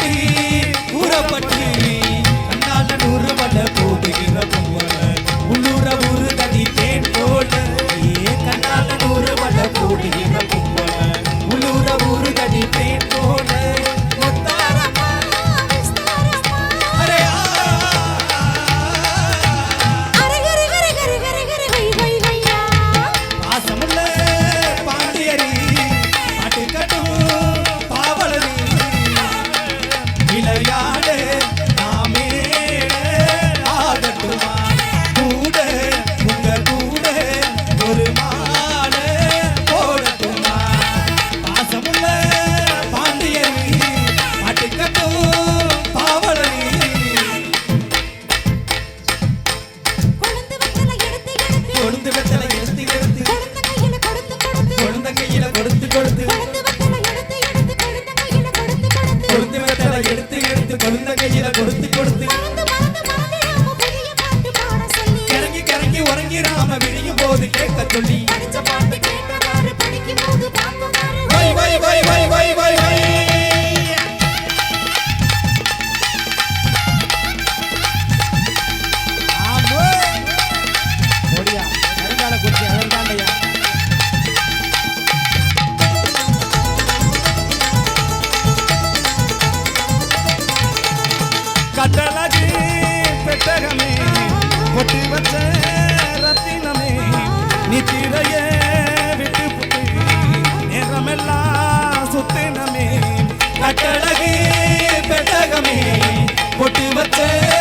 ती மணிக்கு உறங்கிடாம விழியும் போது கேட்க சொல்லி. வை வை வை வை வை வை வை. கட்டழகு பெட்டகமே கொட்டி வச்சேன் Mate.